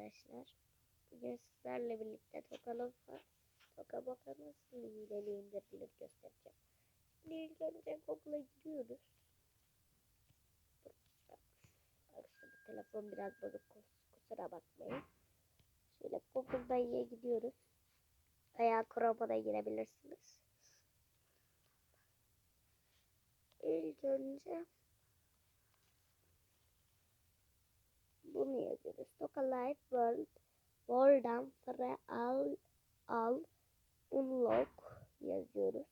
arkadaşlar. Bugün sizlerle birlikte Tokalı Toka Boka nasıl hileli indirilir göstereceğim. Şimdi ilk önce Google'a giriyoruz. Arkadaşlar telefon biraz bozuk kusura bakmayın. Şöyle Google'da iyiye gidiyoruz. Veya Chrome'a da girebilirsiniz. İlk önce yazıyoruz. Toka Life World World'dan para al al unlock yazıyoruz.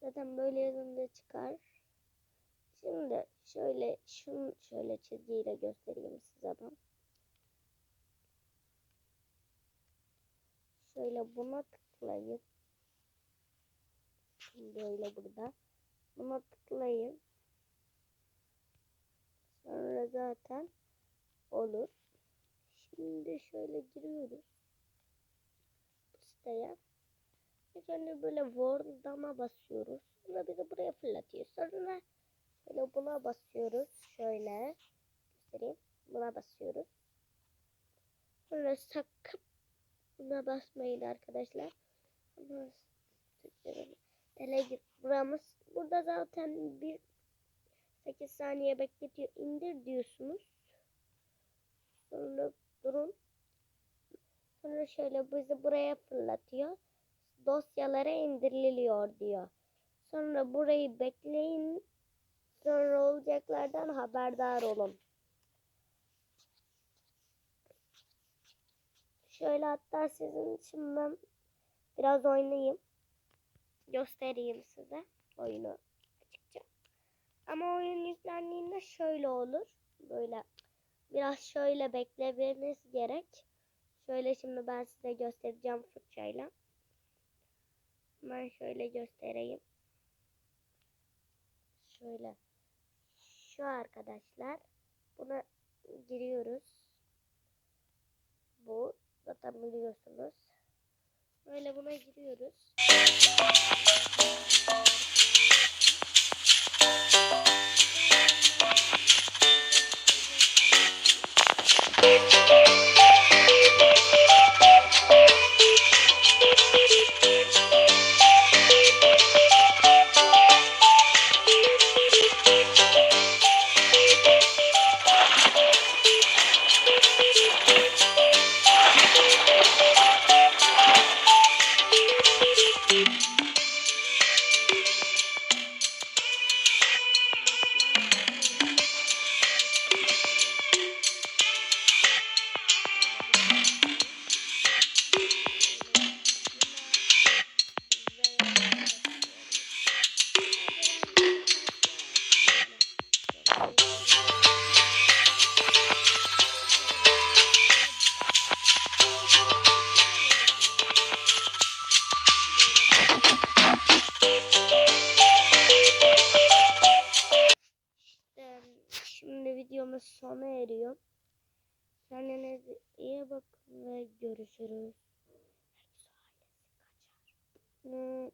Zaten böyle yazınca çıkar. Şimdi şöyle şunu şöyle çizgiyle göstereyim size ben. Şöyle buna tıklayın. Böyle burada. Buna tıklayın. Sonra zaten olur. Şimdi şöyle giriyoruz. Bu siteye. İlk önce böyle Word'ama basıyoruz. Sonra bizi buraya fırlatıyor. Sonra şöyle buna basıyoruz. Şöyle göstereyim. Buna basıyoruz. Sonra sakın buna basmayın arkadaşlar. Telegram'ımız burada zaten bir 8 saniye bekletiyor. İndir diyorsunuz. Sonra durun. Sonra şöyle bizi buraya fırlatıyor. Dosyalara indiriliyor diyor. Sonra burayı bekleyin. Sonra olacaklardan haberdar olun. Şöyle hatta sizin için ben biraz oynayayım. Göstereyim size oyunu. Ama oyun yüklendiğinde şöyle olur. Böyle biraz şöyle beklemeniz gerek. Şöyle şimdi ben size göstereceğim fırçayla. Ben şöyle göstereyim. Şöyle. Şu arkadaşlar. Buna giriyoruz. Bu zaten biliyorsunuz. Böyle buna giriyoruz. Thank you. Sona eriyor. Kendinize iyi bakın ve görüşürüz. Hmm,